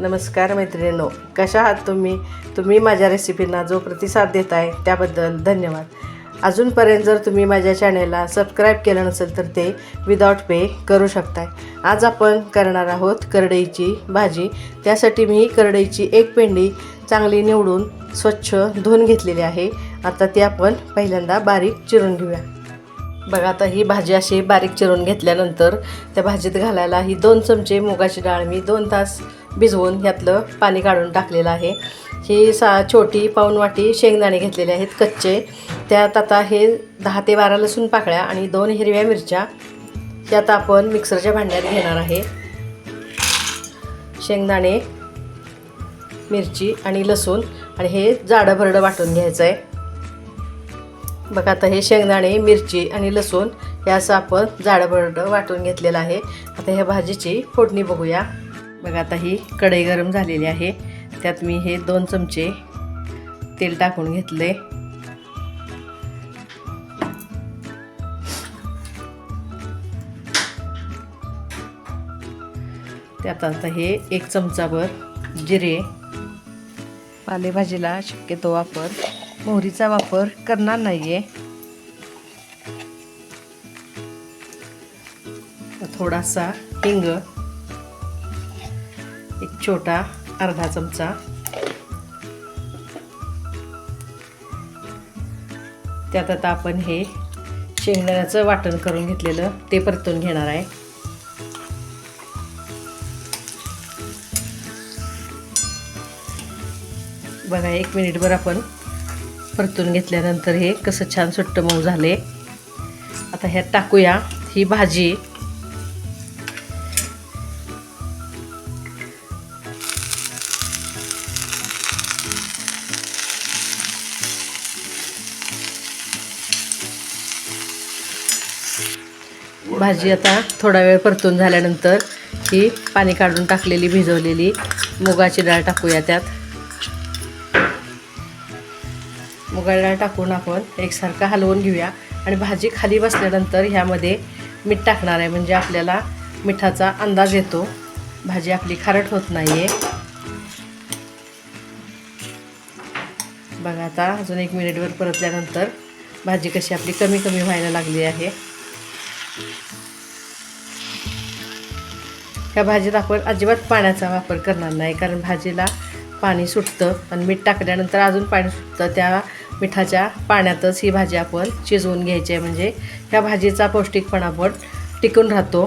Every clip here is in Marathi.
नमस्कार मैत्रिणींनो कशा आहात तुम्ही? तुम्ही माझ्या रेसिपींना जो प्रतिसाद देत आहे त्याबद्दल धन्यवाद. अजूनपर्यंत जर तुम्ही माझ्या चॅनेलला सबस्क्राईब केलं नसेल तर ते विदाउट पे करू शकताय. आज आपण करणार आहोत करडईची भाजी. त्यासाठी मी करडईची एक पेंडी चांगली निवडून स्वच्छ धुवून घेतलेली आहे. आता ती आपण पहिल्यांदा बारीक चिरून घेऊया. बघा आता ही भाजी अशी बारीक चिरून घेतल्यानंतर त्या भाजीत घालायला ही दोन चमचे मुगाची डाळ मी दोन तास भिजवून यातलं पाणी काढून टाकलेलं आहे. ही सा छोटी पाऊन वाटी शेंगदाणे घेतलेले आहेत कच्चे. त्यात आता हे दहा ते बारा लसूण पाकळ्या आणि दोन हिरव्या मिरच्या त्यात आपण मिक्सरच्या भांड्यात घेणार आहे. शेंगदाणे मिरची आणि लसूण आणि हे जाडं भरडं वाटून घ्यायचं आहे बघा आता हे शेंगदाणे मिरची आणि लसूण हे असं आपण जाडं वाटून घेतलेलं आहे. आता ह्या भाजीची फोडणी बघूया. बघा आता ही कढई गरम झालेली आहे. त्यात मी हे दोन चमचे तेल टाकून घेतले. त्यात आता हे एक चमचाभर जिरे पालेभाजीला शक्यतो वापर. मोहरीचा वापर करणार नाही आहे थोडासा हिंग छोटा अर्धा चमचा. त्यात आता आपण हे शेंगदाण्याचं वाटण करून घेतलेलं ते परतून घेणार आहे. बघा एक मिनिटभर आपण परतून घेतल्यानंतर हे कसं छान सुट्ट मऊ झाले. आता ह्यात टाकूया ही भाजी. भाजी आता थोडा वेळ परतून झाल्यानंतर ही पाणी काढून टाकलेली भिजवलेली मुगाची डाळ टाकूया त्यात. मुगाची डाळ टाकून आपण एकसारखं हलवून घेऊया. आणि भाजी खाली बसल्यानंतर ह्यामध्ये मीठ टाकणार आहे म्हणजे आपल्याला मिठाचा अंदाज येतो. भाजी आपली खारट होत नाही आहे बघा आता अजून एक मिनिटभर परतल्यानंतर भाजी कशी आपली कमी कमी व्हायला लागली आहे. ह्या भाजीत आपण अजिबात पाण्याचा वापर करणार नाही कारण भाजीला पाणी सुटतं आणि मीठ टाकल्यानंतर अजून पाणी सुटतं. त्या मिठाच्या पाण्यातच ही भाजी आपण शिजवून घ्यायची आहे. म्हणजे ह्या भाजीचा पौष्टिकपणा पण टिकून राहतो.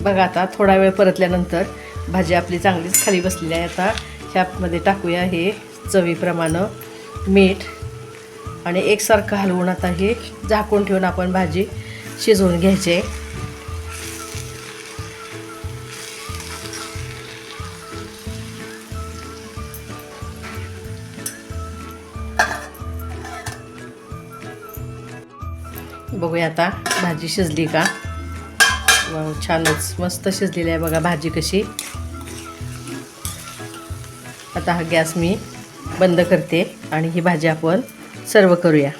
बघा आता थोडा वेळ परतल्यानंतर भाजी आपली चांगलीच खाली बसलेली आहे. आता ह्यामध्ये टाकूया हे चवीप्रमाणे मीठ. आणि एकसारखं हलवून आता हे झाकून ठेवून आपण भाजी शिजवून घ्यायचे बघूया आता भाजी शिजली का? छानच. मस्त शिजलेली आहे बघा भाजी कशी. आता हा गॅस मी बंद करते आणि ही भाजी आपण सर्व करूया.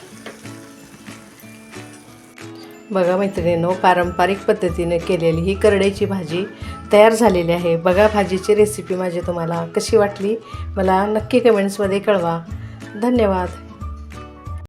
बघा मैत्रिणींनो पारंपरिक पद्धतीने केलेली ही करड्याची भाजी तयार झालेली आहे. बघा भाजीची रेसिपी माझी तुम्हाला कशी वाटली? मला नक्की कमेंट्समध्ये कळवा. धन्यवाद.